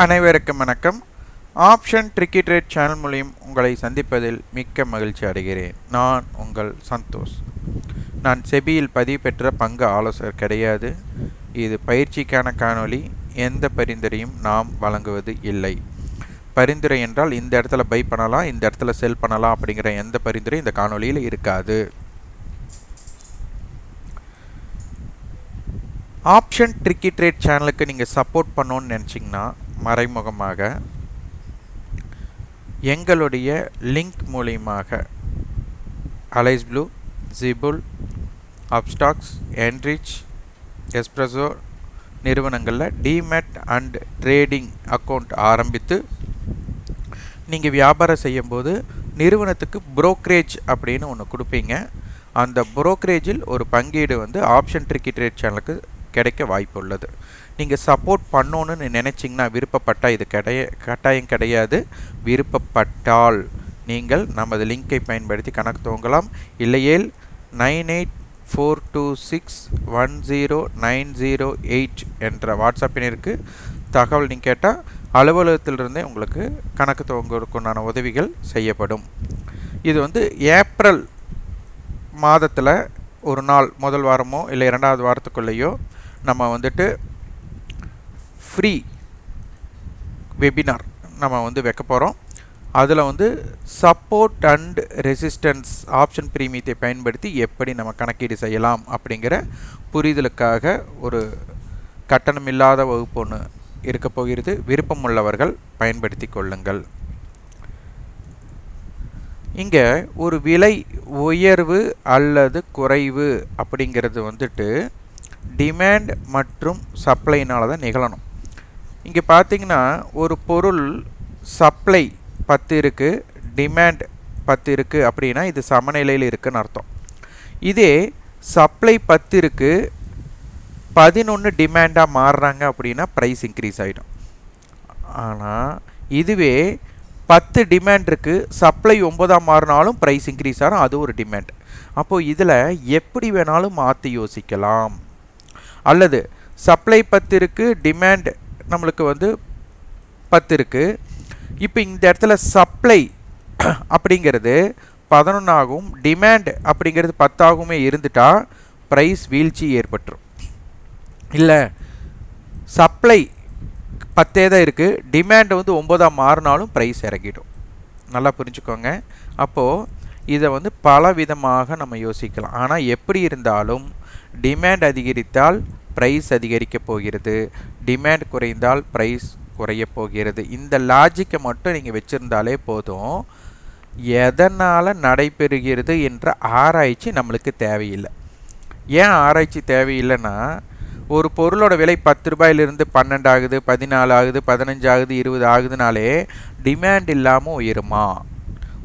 அனைவருக்கும் வணக்கம். Option tricky trade channel மூலியம் உங்களை சந்திப்பதில் மிக்க மகிழ்ச்சி அடைகிறேன். நான் உங்கள் சந்தோஷ். நான் செபியில் பதிவு பெற்ற பங்கு ஆலோசகர் கிடையாது. இது பயிற்சிக்கான காணொளி. எந்த பரிந்துரையும் நாம் வழங்குவது இல்லை. பரிந்துரை என்றால் இந்த இடத்துல பை பண்ணலாம் இந்த இடத்துல செல் பண்ணலாம் அப்படிங்கிற எந்த பரிந்துரை இந்த காணொலியில் இருக்காது. ஆப்ஷன் ட்ரிக்கி ட்ரேட் சேனலுக்கு நீங்கள் சப்போர்ட் பண்ணோன்னு நினச்சிங்கன்னா மறைமுகமாக எங்களுடைய லிங்க் மூலியமாக Alice Blue ஜிபுல் Upstox Enrich Espresso நிறுவனங்களில் டிமெட் அண்ட் ட்ரேடிங் அக்கௌண்ட் ஆரம்பித்து நீங்கள் வியாபாரம் செய்யும்போது நிறுவனத்துக்கு புரோக்ரேஜ் அப்படின்னு ஒன்று கொடுப்பீங்க. அந்த புரோக்கரேஜில் ஒரு பங்கீடு வந்து ஆப்ஷன் ட்ரிக்கி ட்ரேட் சேனலுக்கு கிடைக்க வாய்ப்பு உள்ளது நீங்கள் சப்போர்ட் பண்ணணுன்னு நினச்சிங்கன்னா விருப்பப்பட்டால் இது கிடைய கட்டாயம் கிடையாது. விருப்பப்பட்டால் நீங்கள் நமது லிங்கை பயன்படுத்தி கணக்கு துவங்கலாம். இல்லையேல் nine eight four two six one zero nine zero eight என்ற வாட்ஸ்அப்பினிற்கு தகவல் நீங்கள் கேட்டால் அலுவலகத்திலிருந்தே உங்களுக்கு கணக்கு துவங்குவதற்குண்டான உதவிகள் செய்யப்படும். இது வந்து ஏப்ரல் மாதத்தில் ஒரு நாள் முதல் வாரமோ இல்லை இரண்டாவது வாரத்துக்குள்ளேயோ நம்ம வந்துட்டு ஃப்ரீ வெபினார் நம்ம வந்து வைக்க போகிறோம் அதில் வந்து சப்போர்ட் அண்ட் ரெசிஸ்டன்ஸ் ஆப்ஷன் பிரீமியத்தை பயன்படுத்தி எப்படி நம்ம கணக்கீடு செய்யலாம் அப்படிங்கிற புரிதலுக்காக ஒரு கட்டணமில்லாத வகுப்பு ஒன்று இருக்க போகிறது. விருப்பம் உள்ளவர்கள் பயன்படுத்தி கொள்ளுங்கள். இங்கே ஒரு விலை உயர்வு அல்லது குறைவு அப்படிங்கிறது வந்துட்டு டிமேண்ட் மற்றும் சப்ளைனால தான் நிகழணும். இங்கே பார்த்தீங்கன்னா ஒரு பொருள் சப்ளை பத்து இருக்குது டிமேண்ட் பத்து இருக்குது அப்படின்னா இது சமநிலையில் இருக்குதுன்னு அர்த்தம். இதே சப்ளை பத்து இருக்குது பதினொன்று டிமேண்டாக மாறுறாங்க அப்படின்னா ப்ரைஸ் இன்க்ரீஸ் ஆகிடும் ஆனால் இதுவே பத்து டிமாண்ட் இருக்குது சப்ளை ஒம்பதாக மாறினாலும் ப்ரைஸ் இன்க்ரீஸ் ஆகும் அது ஒரு டிமாண்ட் அப்போது இதில் எப்படி வேணாலும் மாற்றி யோசிக்கலாம். அல்லது சப்ளை பத்து இருக்குது டிமாண்ட் நம்மளுக்கு வந்து பத்து இருக்குது இப்போ இந்த இடத்துல சப்ளை அப்படிங்கிறது பதினொன்றாகவும் டிமாண்ட் அப்படிங்கிறது பத்தாகவுமே இருந்துட்டால் ப்ரைஸ் வீழ்ச்சி ஏற்பட்டுரும். இல்லை சப்ளை பத்தே தான் இருக்குது டிமாண்ட் வந்து ஒம்பதாக மாறினாலும் ப்ரைஸ் இறங்கிடும். நல்லா புரிஞ்சுக்கோங்க. அப்போது இதை வந்து பல விதமாக நம்ம யோசிக்கலாம். ஆனால் எப்படி இருந்தாலும் டிமேண்ட் அதிகரித்தால் ப்ரைஸ் அதிகரிக்கப் போகிறது. டிமேண்ட் குறைந்தால் ப்ரைஸ் குறைய போகிறது. இந்த லாஜிக்கை மட்டும் நீங்கள் வச்சுருந்தாலே போதும். எதனால் நடைபெறுகிறது என்ற ஆராய்ச்சி நம்மளுக்கு தேவையில்லை. ஏன் ஆராய்ச்சி தேவையில்லைன்னா ஒரு பொருளோட விலை பத்து ரூபாயிலிருந்து பன்னெண்டு ஆகுது பதினாலு ஆகுது பதினஞ்சு ஆகுது இருபது ஆகுதுனாலே டிமாண்ட் இல்லாமல் உயருமா?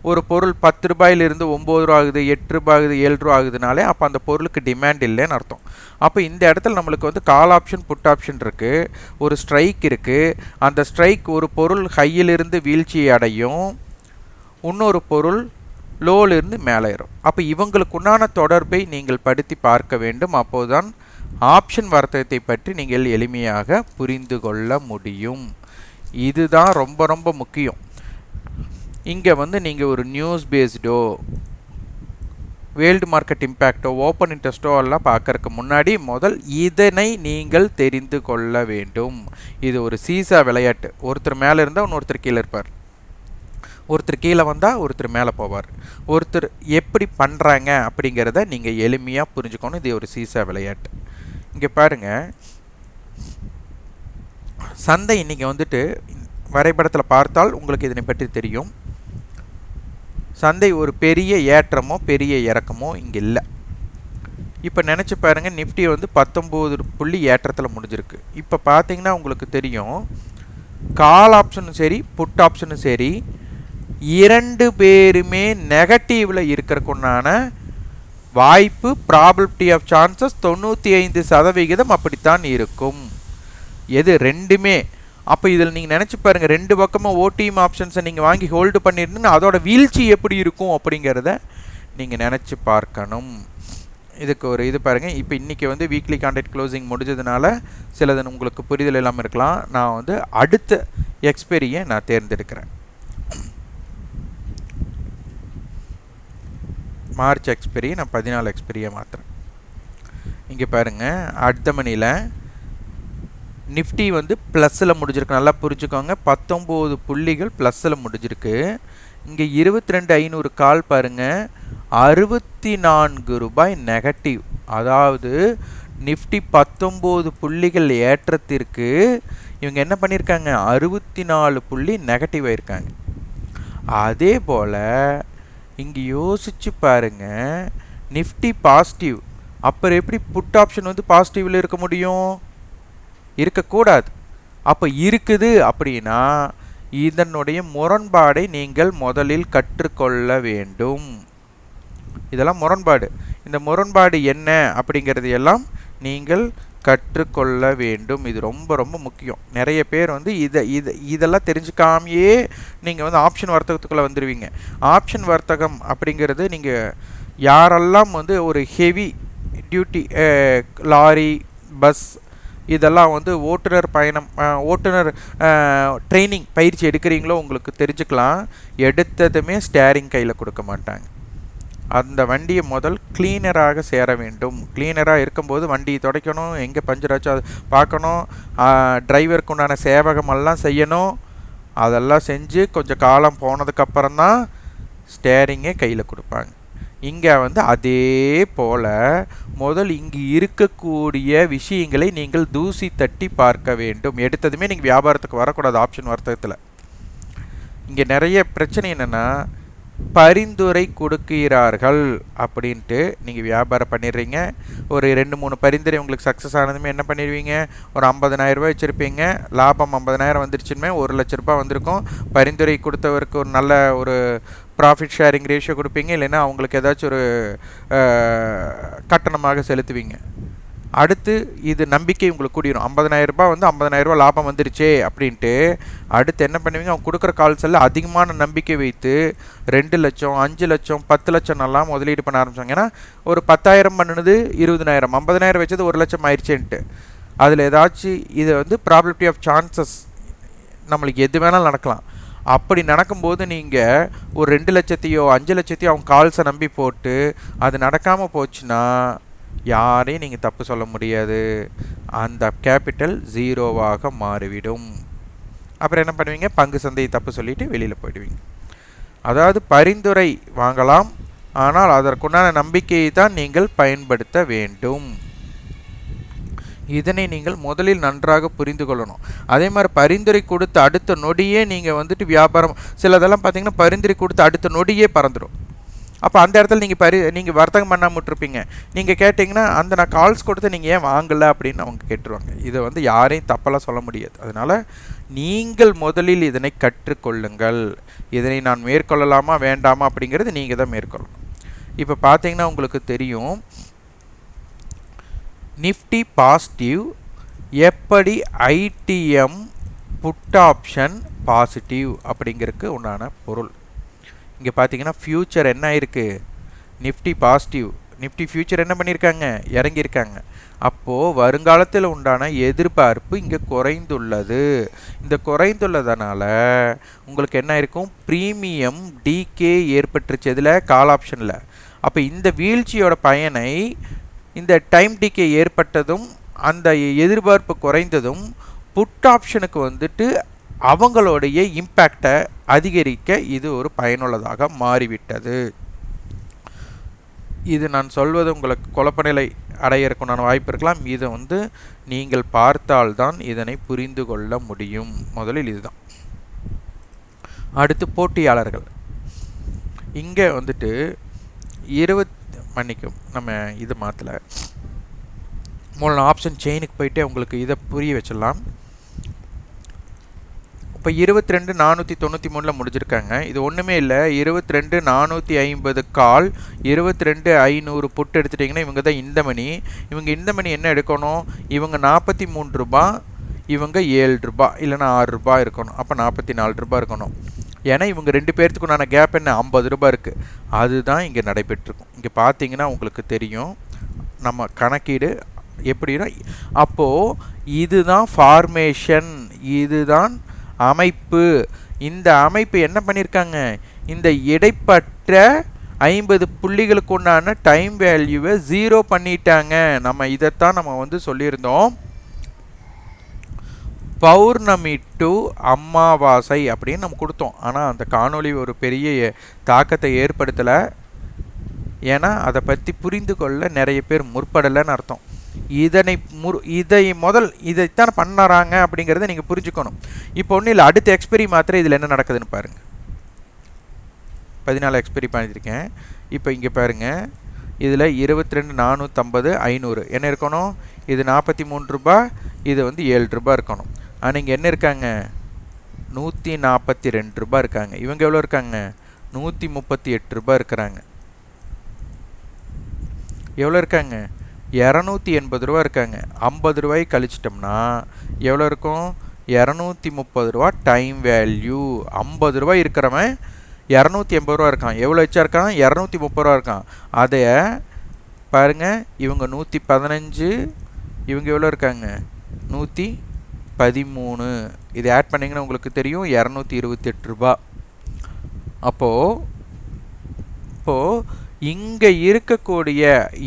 ஒரு பொருள் பத்து ரூபாயிலிருந்து ஒம்பது ரூபா ஆகுது எட்டு ரூபா ஆகுது ஏழு ரூபா ஆகுதுனாலே அப்போ அந்த பொருளுக்கு டிமாண்ட் இல்லைன்னு அர்த்தம். அப்போ இந்த இடத்துல நம்மளுக்கு வந்து கால் ஆப்ஷன் புட் ஆப்ஷன் இருக்குது ஒரு ஸ்ட்ரைக் இருக்குது அந்த ஸ்ட்ரைக் ஒரு பொருள் ஹையிலிருந்து வீழ்ச்சி அடையும். இன்னொரு பொருள் லோலிருந்து மேலே ஏறும் அப்போ இவங்களுக்கு உண்டான தொடர்பை நீங்கள் படுத்தி பார்க்க வேண்டும். அப்போதுதான் ஆப்ஷன் வர்த்தகத்தை பற்றி நீங்கள் எளிமையாக புரிந்து கொள்ள முடியும். இதுதான் ரொம்ப ரொம்ப முக்கியம். இங்கே வந்து நீங்கள் ஒரு நியூஸ் பேஸ்டோ வேர்ல்டு மார்க்கெட் இம்பேக்டோ ஓப்பன் இன்ட்ரெஸ்டோ எல்லாம் பார்க்கறதுக்கு முன்னாடி முதல் இதனை நீங்கள் தெரிந்து கொள்ள வேண்டும். இது ஒரு சீசா விளையாட்டு. ஒருத்தர் மேலே இருந்தால் இன்னொருத்தர் கீழே இருப்பார். ஒருத்தர் கீழே வந்தால் ஒருத்தர் மேலே போவார். ஒருத்தர் எப்படி பண்ணுறாங்க அப்படிங்கிறத நீங்கள் எளிமையாக புரிஞ்சுக்கணும். இது ஒரு சீசா விளையாட்டு. இங்கே பாருங்கள் சந்தை இன்றைக்கி வந்துட்டு வரைபடத்தில் பார்த்தால் உங்களுக்கு இதனை பற்றி தெரியும். சந்தை ஒரு பெரிய ஏற்றமோ பெரிய இறக்கமோ இங்கே இல்லை. இப்போ நினச்சி பாருங்கள் நிஃப்டி வந்து பத்தொம்போது புள்ளி ஏற்றத்தில் முடிஞ்சிருக்கு. இப்போ பார்த்தீங்கன்னா உங்களுக்கு தெரியும் கால் ஆப்ஷனும் சரி புட் ஆப்ஷனும் சரி இரண்டு பேருமே நெகட்டிவில் இருக்கிறக்குண்டான வாய்ப்பு ப்ராபிலிட்டி ஆஃப் சான்சஸ் தொண்ணூற்றி ஐந்து சதவிகிதம் அப்படித்தான் இருக்கும். எது ரெண்டுமே அப்போ இதில் நீங்கள் நினச்சி பாருங்கள் ரெண்டு பக்கமும் ஓடிஎம் ஆப்ஷன்ஸை நீங்கள் வாங்கி ஹோல்டு பண்ணியிருந்தீங்கன்னா அதோட வீழ்ச்சி எப்படி இருக்கும் அப்படிங்கிறத நீங்கள் நினச்சி பார்க்கணும். இதுக்கு ஒரு இது பாருங்கள் இப்போ இன்றைக்கி வந்து வீக்லி கான்டாக்ட் க்ளோசிங் முடிஞ்சதுனால சிலது உங்களுக்கு புரிதல் இல்லாமல் இருக்கலாம். நான் வந்து அடுத்த எக்ஸ்பெரியை நான் தேர்ந்தெடுக்கிறேன். மார்ச் எக்ஸ்பெரி நான் பதினாலு எக்ஸ்பெரியை மாற்றுறேன் இங்கே பாருங்கள் அடுத்த மணியில் நிஃப்டி வந்து ப்ளஸ்ஸில் முடிஞ்சிருக்கு. நல்லா புரிஞ்சுக்கோங்க. பத்தொம்போது புள்ளிகள் ப்ளஸ்ஸில் முடிஞ்சிருக்கு. இங்கே இருபத்தி ரெண்டு ஐநூறு கால் பாருங்கள் அறுபத்தி நான்கு ரூபாய் நெகட்டிவ். அதாவது நிஃப்டி பத்தொம்போது புள்ளிகள் ஏற்றத்திற்கு இவங்க என்ன பண்ணியிருக்காங்க அறுபத்தி நாலு புள்ளி நெகட்டிவ் ஆயிருக்காங்க. அதே போல் இங்கே யோசிச்சு பாருங்க. Nifty positive. அப்புறம் எப்படி புட் ஆப்ஷன் வந்து பாசிட்டிவில் இருக்க முடியும்? இருக்கக்கூடாது. அப்போ இருக்குது அப்படின்னா இதனுடைய முரண்பாடை நீங்கள் முதலில் கற்றுக்கொள்ள வேண்டும். இதெல்லாம் முரண்பாடு. இந்த முரண்பாடு என்ன அப்படிங்கிறது எல்லாம் நீங்கள் கற்றுக்கொள்ள வேண்டும். இது ரொம்ப ரொம்ப முக்கியம். நிறைய பேர் வந்து இதை இதை இதெல்லாம் தெரிஞ்சுக்காமையே நீங்கள் வந்து ஆப்ஷன் வர்த்தகத்துக்குள்ளே வந்துடுவீங்க ஆப்ஷன் வர்த்தகம் அப்படிங்கிறது நீங்கள் யாரெல்லாம் வந்து ஒரு ஹெவி டியூட்டி லாரி பஸ் இதெல்லாம் வந்து ஓட்டுநர் பயணம் ஓட்டுநர் ட்ரைனிங் பயிற்சி எடுக்கிறீங்களோ உங்களுக்கு தெரிஞ்சுக்கலாம். எடுத்ததுமே ஸ்டேரிங் கையில் கொடுக்க மாட்டாங்க. அந்த வண்டியை முதல் கிளீனராக சேர வேண்டும். கிளீனராக இருக்கும்போது வண்டியை துடைக்கணும் எங்கே பஞ்சர் ஆச்சோ அது பார்க்கணும் டிரைவருக்கு உண்டான சேவகமெல்லாம் செய்யணும். அதெல்லாம் செஞ்சு கொஞ்சம் காலம் போனதுக்கப்புறம் தான் ஸ்டேரிங்கே கையில் கொடுப்பாங்க. இங்கே வந்து அதே போல் முதல் இங்கு இருக்கக்கூடிய விஷயங்களை நீங்கள் தூசி தட்டி பார்க்க வேண்டும். எடுத்ததுமே நீங்கள் வியாபாரத்துக்கு வரக்கூடாது ஆப்ஷன் வர்த்தகத்தில். இங்கே நிறைய பிரச்சனை என்னென்னா பரிந்துரை கொடுக்கிறார்கள் அப்படின்ட்டு நீங்கள் வியாபாரம் பண்ணிடுறீங்க. ஒரு ரெண்டு மூணு பரிந்துரை உங்களுக்கு சக்ஸஸ் ஆனதுமே என்ன பண்ணிடுவீங்க? ஒரு ஐம்பதனாயிரரூபா வச்சுருப்பீங்க. லாபம் ஐம்பதனாயிரம் வந்துருச்சுமே ஒரு லட்ச ரூபாய் வந்திருக்கும். பரிந்துரை கொடுத்தவருக்கு ஒரு நல்ல ஒரு ப்ராஃபிட் ஷேரிங் ரேஷியோ கொடுப்பீங்க இல்லைன்னா அவங்களுக்கு ஏதாச்சும் ஒரு கட்டணமாக செலுத்துவீங்க. அடுத்து இது நம்பிக்கை உங்களுக்கு கூடிரும். ஐம்பதனாயிரரூபா வந்து ஐம்பதனாயிரரூபா லாபம் வந்துருச்சே அப்படின்ட்டு அடுத்து என்ன பண்ணுவீங்க? அவங்க கொடுக்குற கால்ஸ் எல்லாம் அதிகமான நம்பிக்கை வைத்து ரெண்டு லட்சம் அஞ்சு லட்சம் பத்து லட்சம் எல்லாம் முதலீடு பண்ண ஆரம்பிச்சாங்க. ஏன்னா ஒரு பத்தாயிரம் பண்ணுனது இருபதனாயிரம் ஐம்பதனாயிரம் வச்சது ஒரு லட்சம் ஆயிடுச்சேன்ட்டு அதில் ஏதாச்சும் இது வந்து ப்ராபிலிட்டி ஆஃப் சான்சஸ் நம்மளுக்கு எது வேணாலும் நடக்கலாம். அப்படி நடக்கும்போது நீங்கள் ஒரு ரெண்டு லட்சத்தையோ அஞ்சு லட்சத்தையோ அவங்க கால்ஸை நம்பி போட்டு அது நடக்காமல் போச்சுன்னா யாரையும் நீங்கள் தப்பு சொல்ல முடியாது. அந்த கேபிட்டல் ஜீரோவாக மாறிவிடும். அப்புறம் என்ன பண்ணுவீங்க? பங்கு சந்தையை தப்பு சொல்லிவிட்டு வெளியில் போயிடுவீங்க. அதாவது பரிந்துரை வாங்கலாம். ஆனால் அதற்குண்டான நம்பிக்கையை தான் நீங்கள் பயன்படுத்த வேண்டும். இதனை நீங்கள் முதலில் நன்றாக புரிந்து கொள்ளணும். அதே மாதிரி பரிந்துரை கொடுத்த அடுத்த நொடியே நீங்கள் வந்துட்டு வியாபாரம் சிலதெல்லாம் பார்த்தீங்கன்னா பரிந்துரை கொடுத்து அடுத்த நொடியே பறந்துடும் அப்போ அந்த இடத்துல நீங்கள் பரி நீங்கள் வர்த்தகம் பண்ணாமல் விட்டுருப்பீங்க. நீங்கள் கேட்டிங்கன்னா அந்த நான் கால்ஸ் கொடுத்து நீங்கள் ஏன் வாங்கலை அப்படின்னு அவங்க கேட்டுருவாங்க. இதை வந்து யாரையும் தப்பெல்லாம் சொல்ல முடியாது. அதனால் நீங்கள் முதலில் இதனை கற்றுக்கொள்ளுங்கள். இதனை நான் மேற்கொள்ளலாமா வேண்டாமா அப்படிங்கிறது நீங்கள் தான் மேற்கொள்ளணும். இப்போ பார்த்தீங்கன்னா உங்களுக்கு தெரியும் நிஃப்டி பாசிட்டிவ் எப்படி ஐடிஎம் புட் ஆப்ஷன் பாசிட்டிவ் அப்படிங்கிறதுக்கு உண்டான பொருள். இங்கே பார்த்தீங்கன்னா ஃப்யூச்சர் என்ன இருக்குது நிஃப்டி பாசிட்டிவ். நிஃப்டி ஃப்யூச்சர் என்ன பண்ணியிருக்காங்க? இறங்கியிருக்காங்க. அப்போது வருங்காலத்தில் உண்டான எதிர்பார்ப்பு இங்கே குறைந்துள்ளது. இந்த குறைந்துள்ளதனால உங்களுக்கு என்ன இருக்கும்? ப்ரீமியம் டிகே ஏற்பட்டுருச்சு இதில் கால் ஆப்ஷனில். அப்போ இந்த வீழ்ச்சியோட பயனை இந்த டைம் டிகே ஏற்பட்டதும் அந்த எதிர்பார்ப்பு குறைந்ததும் புட் ஆப்ஷனுக்கு வந்துட்டு அவங்களுடைய இம்பேக்டை அதிகரிக்க இது ஒரு பயனுள்ளதாக மாறிவிட்டது. இது நான் சொல்வது உங்களுக்கு குழப்பநிலை அடையிறக்குண்டான வாய்ப்பு இருக்கலாம். இதை வந்து நீங்கள் பார்த்தால்தான் இதனை புரிந்து கொள்ள முடியும். முதலில் இதுதான். அடுத்து போட்டியாளர்கள். இங்கே வந்துட்டு இருபத் மன்னிக்கும் நம்ம இது மாற்றலை மூணு ஆப்ஷன் செயினுக்கு போயிட்டு உங்களுக்கு இதை புரிய வச்சிடலாம். இப்போ இருபத்தி ரெண்டு நானூற்றி தொண்ணூற்றி மூணில் முடிஞ்சிருக்காங்க. இது ஒன்றுமே இல்லை. இருபத்தி ரெண்டு நானூற்றி ஐம்பது கால் இருபத்தி ரெண்டு ஐநூறு புட்டு எடுத்துட்டிங்கன்னா இவங்க தான் இந்த மணி. இவங்க இந்த மணி என்ன எடுக்கணும்? இவங்க நாற்பத்தி மூணு ரூபா இவங்க ஏழு ரூபா இல்லைன்னா ஆறு ரூபா இருக்கணும். அப்போ நாற்பத்தி நாலு ரூபா இருக்கணும். ஏன்னா இவங்க ரெண்டு பேர்த்துக்குண்டான கேப் என்ன? ஐம்பது ரூபாய் இருக்குது அதுதான் இங்கே நடைபெற்றிருக்கும். இங்கே பார்த்தீங்கன்னா உங்களுக்கு தெரியும். நம்ம கணக்கீடு எப்படின்னா அப்போது இதுதான் ஃபார்மேஷன் இதுதான் அமைப்பு. இந்த அமைப்பு என்ன பண்ணியிருக்காங்க இந்த இடைப்பட்ட ஐம்பது புள்ளிகளுக்கு உண்டான டைம் வேல்யூவை ஜீரோ பண்ணிட்டாங்க. நம்ம இதைத்தான் நம்ம வந்து சொல்லியிருந்தோம். பௌர்ணமி டு அமாவாசை அப்படின்னு நம்ம கொடுத்தோம். ஆனால் அந்த காணொளி ஒரு பெரிய தாக்கத்தை ஏற்படுத்தலை. ஏன்னா அதை பற்றி புரிந்து கொள்ள நிறைய பேர் முற்படலைன்னு அர்த்தம். இதனை முரு இதை முதல் இதைத்தான் பண்ணுறாங்க அப்படிங்கிறத நீங்கள் புரிஞ்சுக்கணும். இப்போ ஒன்றும் இல்லை அடுத்த எக்ஸ்பெரி மாத்திரை இதில் என்ன நடக்குதுன்னு பாருங்கள் பதினாலு எக்ஸ்பெரி பண்ணியிருக்கேன். இப்போ இங்கே பாருங்கள் இதில் இருபத்தி ரெண்டு நானூற்றம்பது ஐநூறு. என்ன இருக்கணும்? இது நாற்பத்தி மூணு ரூபா இது வந்து ஏழு ரூபா இருக்கணும். ஆனால் இங்கே என்ன இருக்காங்க? நூற்றி நாற்பத்தி ரெண்டு ரூபா இருக்காங்க. இவங்க எவ்வளோ இருக்காங்க? நூற்றி முப்பத்தி எட்டு ரூபா இருக்கிறாங்க. எவ்வளோ இருக்காங்க? இரநூத்தி எண்பது ரூபா இருக்காங்க. ஐம்பது ரூபாய் கழிச்சிட்டோம்னா எவ்வளோ இருக்கும்? இரநூத்தி முப்பது ரூபா டைம் வேல்யூ. ஐம்பது ரூபாய் இருக்கிறவன் இரநூத்தி எண்பது ரூபா இருக்கான். எவ்வளோ வச்சா இருக்கான்? இரநூத்தி முப்பது ரூபா இருக்கான். அதை பாருங்கள் இவங்க நூற்றி பதினஞ்சு இவங்க எவ்வளோ இருக்காங்க? நூற்றி பதிமூணு. இது ஆட் பண்ணிங்கன்னா உங்களுக்கு தெரியும் இரநூத்தி இருபத்தெட்டு ரூபா. அப்போது இப்போது இங்கே இருக்கக்கூடிய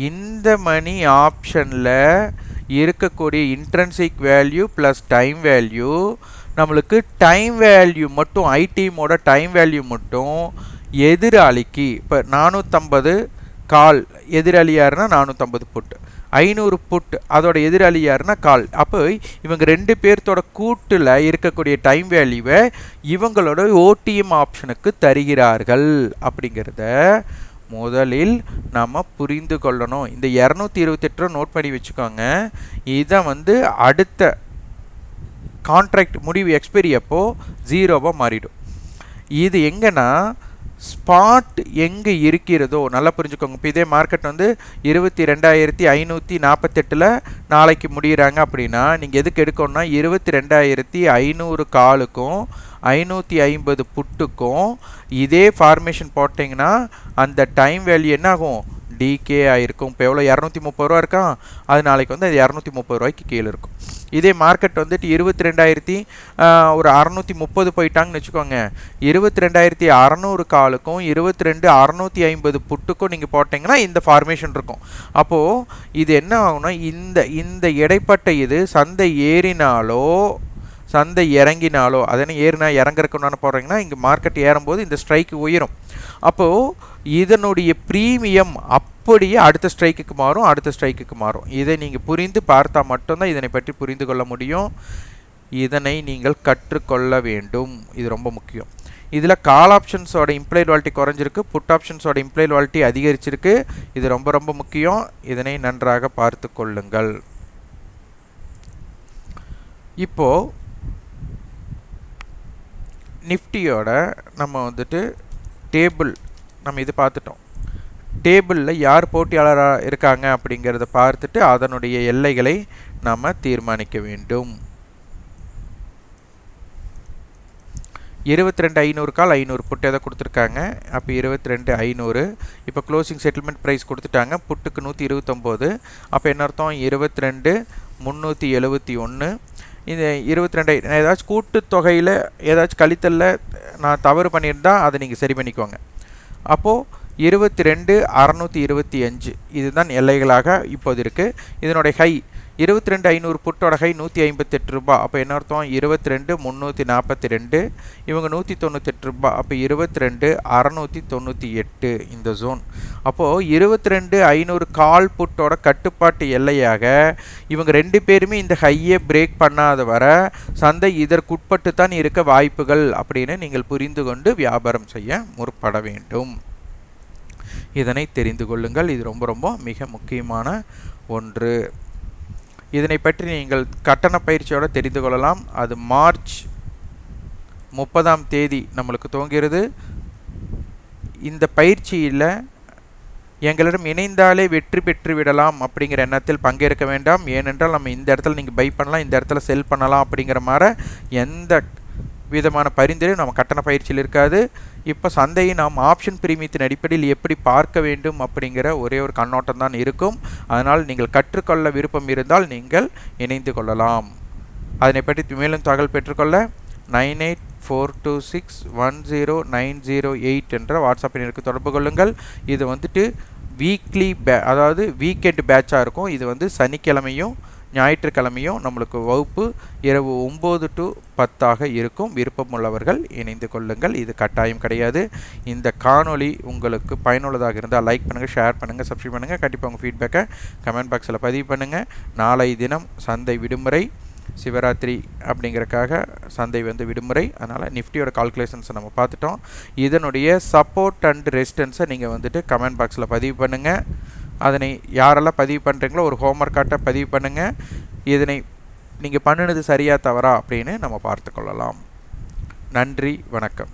இந்த மணி ஆப்ஷனில் இருக்கக்கூடிய intrinsic value plus time value நம்மளுக்கு டைம் வேல்யூ மட்டும் ஐடிஎம்மோட டைம் வேல்யூ மட்டும் எதிராளிக்கு இப்போ நானூற்றம்பது கால் எதிராளி யாருன்னா நானூற்றம்பது புட்டு. ஐநூறு புட் அதோட எதிராளி யாருன்னா கால். அப்போ இவங்க ரெண்டு பேர்த்தோட கூட்டில் இருக்கக்கூடிய டைம் வேல்யூவை இவங்களோட ஓடிஎம் ஆப்ஷனுக்கு தருகிறார்கள். அப்படிங்கிறத முதலில் நம்ம புரிந்து கொள்ளணும். இந்த இரநூத்தி இருபத்தெட்டு ரூபா நோட் பண்ணி வச்சுக்கோங்க. இதை வந்து அடுத்த கான்ட்ராக்ட் முடிவு எக்ஸ்பைரி அப்போது ஜீரோவாக மாறிடும். இது எங்கன்னா ஸ்பாட் எங்கே இருக்கிறதோ நல்லா புரிஞ்சுக்கோங்க. இப்போ இதே மார்க்கெட் வந்து இருபத்தி ரெண்டாயிரத்தி ஐநூற்றி நாற்பத்தெட்டில் நாளைக்கு முடிகிறாங்க அப்படின்னா நீங்கள் எதுக்கு எடுக்கணும்னா இருபத்தி ரெண்டாயிரத்தி ஐநூறு காலுக்கும் ஐநூற்றி ஐம்பது புட்டுக்கும் இதே ஃபார்மேஷன் போட்டிங்கன்னா அந்த டைம் வேல்யூ என்ன ஆகும்? டிகே ஆகிருக்கும் இப்போ எவ்வளோ இரநூத்தி முப்பது ரூபா இருக்கான் அது நாளைக்கு வந்து அது இரநூத்தி முப்பது ரூபாய்க்கு கீழே இருக்கும். இதே மார்க்கெட் வந்துட்டு இருபத்தி ரெண்டாயிரத்தி ஒரு அறநூற்றி முப்பது போயிட்டாங்கன்னு வச்சுக்கோங்க. இருபத்தி ரெண்டாயிரத்தி அறநூறு காலுக்கும் இருபத்தி ரெண்டு அறநூற்றி ஐம்பது புட்டுக்கும் நீங்கள் போட்டிங்கன்னா இந்த ஃபார்மேஷன் இருக்கும். அப்போது இது என்ன ஆகும்னா இந்த இந்த இடைப்பட்ட இது சந்தை ஏறினாலோ சந்தை இறங்கினாலோ அதனை ஏறினா இறங்குறதுக்கு போடுறீங்கன்னா இங்கே மார்க்கெட் ஏறும்போது இந்த ஸ்ட்ரைக்கு உயரும். அப்போது இதனுடைய ப்ரீமியம் அப் அப்படியே அடுத்த ஸ்ட்ரைக்குக்கு மாறும் அடுத்த ஸ்ட்ரைக்குக்கு மாறும். இதை நீங்கள் புரிந்து பார்த்தா மட்டும்தான் இதனை பற்றி புரிந்து கொள்ள முடியும். இதனை நீங்கள் கற்றுக்கொள்ள வேண்டும். இது ரொம்ப முக்கியம். இதில் கால் ஆப்ஷன்ஸோட இம்ப்ளைட் வாலிட்டி குறைஞ்சிருக்கு. புட் ஆப்ஷன்ஸோட இம்ப்ளைட் வாலிட்டி அதிகரிச்சிருக்கு. இது ரொம்ப ரொம்ப முக்கியம். இதனை நன்றாக பார்த்து கொள்ளுங்கள். இப்போது நிஃப்டியோட நம்ம வந்துட்டு டேபிள் நம்ம இது பார்த்துட்டோம். டேபிளில் யார் போட்டியாளராக இருக்காங்க அப்படிங்கிறத பார்த்துட்டு அதனுடைய எல்லைகளை நாம் தீர்மானிக்க வேண்டும். இருபத்தி ரெண்டு ஐநூறு கால் ஐநூறு புட்டு எதை கொடுத்துருக்காங்க? அப்போ இருபத்தி ரெண்டு ஐநூறு. இப்போ க்ளோசிங் செட்டில்மெண்ட் ப்ரைஸ் கொடுத்துட்டாங்க. புட்டுக்கு நூற்றி இருபத்தொம்போது. அப்போ என்ன அர்த்தம்? இருபத்தி ரெண்டு முந்நூற்றி எழுபத்தி ஒன்று இந்த இருபத்தி ரெண்டு ஏதாச்சும் கூட்டுத்தொகையில் ஏதாச்சும் கழித்தலில் நான் தவறு பண்ணியிருந்தால் அதை நீங்கள் சரி பண்ணிக்கோங்க. அப்போது இருபத்தி ரெண்டு அறநூற்றி இருபத்தி அஞ்சு. இதுதான் எல்லைகளாக இப்போது இருக்குது இதனுடைய ஹை இருபத்தி ரெண்டு ஐநூறு புட்டோட ஹை நூற்றி ஐம்பத்தெட்டு ரூபா. அப்போ என்ன அர்த்தம்? இருபத்தி ரெண்டு முந்நூற்றி நாற்பத்தி ரெண்டு. இவங்க நூற்றி தொண்ணூத்தெட்டு ரூபா. அப்போ இருபத்தி ரெண்டு அறநூற்றி தொண்ணூற்றி எட்டு இந்த ஜோன் அப்போது இருபத்தி ரெண்டு ஐநூறு கால் புட்டோட கட்டுப்பாட்டு எல்லையாக இவங்க ரெண்டு பேருமே இந்த ஹையை பிரேக் பண்ணாத வர சந்தை இதற்குட்பட்டு தான் இருக்க வாய்ப்புகள் அப்படின்னு நீங்கள் புரிந்து கொண்டு வியாபாரம் செய்ய முற்பட வேண்டும். இதனை தெரிந்து கொள்ளுங்கள். இது ரொம்ப ரொம்ப மிக முக்கியமான ஒன்று. இதனை பற்றி நீங்கள் கட்டண பயிற்சியோடு தெரிந்து கொள்ளலாம். அது மார்ச் முப்பதாம் தேதி நம்மளுக்கு துவங்கிறது. இந்த பயிற்சியில் எங்களிடம் இணைந்தாலே வெற்றி பெற்று விடலாம் அப்படிங்கிற எண்ணத்தில் பங்கேற்க வேண்டாம். ஏனென்றால் நம்ம இந்த இடத்துல நீங்கள் பை பண்ணலாம் இந்த இடத்துல செல் பண்ணலாம் அப்படிங்கிற மாதிரி எந்த விதமான பரிந்துரையும் நம்ம கட்டண பயிற்சியில் இருக்காது. இப்போ சந்தையை நாம் ஆப்ஷன் பிரீமியத்தின் அடிப்படையில் எப்படி பார்க்க வேண்டும் அப்படிங்கிற ஒரே ஒரு கண்ணோட்டம் தான் இருக்கும். அதனால் நீங்கள் கற்றுக்கொள்ள விருப்பம் இருந்தால் நீங்கள் இணைந்து கொள்ளலாம். அதனை பற்றி மேலும் தகவல் பெற்றுக்கொள்ள nine eight four two six one zero nine zero eight என்ற வாட்ஸ்அப் எண்ணிற்கு தொடர்பு கொள்ளுங்கள். இது வந்துட்டு வீக்லி பே அதாவது வீக்கெண்ட் பேட்சாக இருக்கும். இது வந்து சனிக்கிழமையும் ஞாயிற்றுக்கிழமையும் நம்மளுக்கு வகுப்பு இரவு ஒம்பது டு பத்தாக இருக்கும். விருப்பமுள்ளவர்கள் இணைந்து கொள்ளுங்கள். இது கட்டாயம் கிடையாது. இந்த காணொளி உங்களுக்கு பயனுள்ளதாக இருந்தால் லைக் பண்ணுங்கள் ஷேர் பண்ணுங்கள் சப்ஸ்கிரைப் பண்ணுங்கள் கண்டிப்பாக உங்கள் ஃபீட்பேக்கை கமெண்ட் பாக்ஸில் பதிவு பண்ணுங்கள் நாளை தினம் சந்தை விடுமுறை சிவராத்திரி அப்படிங்கிறக்காக சந்தை வந்து விடுமுறை. அதனால் நிஃப்டியோட கால்குலேஷன்ஸை நம்ம பார்த்துட்டோம். இதனுடைய சப்போர்ட் அண்ட் ரெசிஸ்டன்ஸை நீங்கள் வந்துட்டு கமெண்ட் பாக்ஸில் பதிவு பண்ணுங்கள் அதனை யாரெல்லாம் பதிவு பண்ணுறீங்களோ ஒரு ஹோம்ஒர்க்காட்ட பதிவு பண்ணுங்கள் இதனை நீங்கள் பண்ணினது சரியா தவறா அப்படின்னு நம்ம பார்த்து கொள்ளலாம். நன்றி வணக்கம்.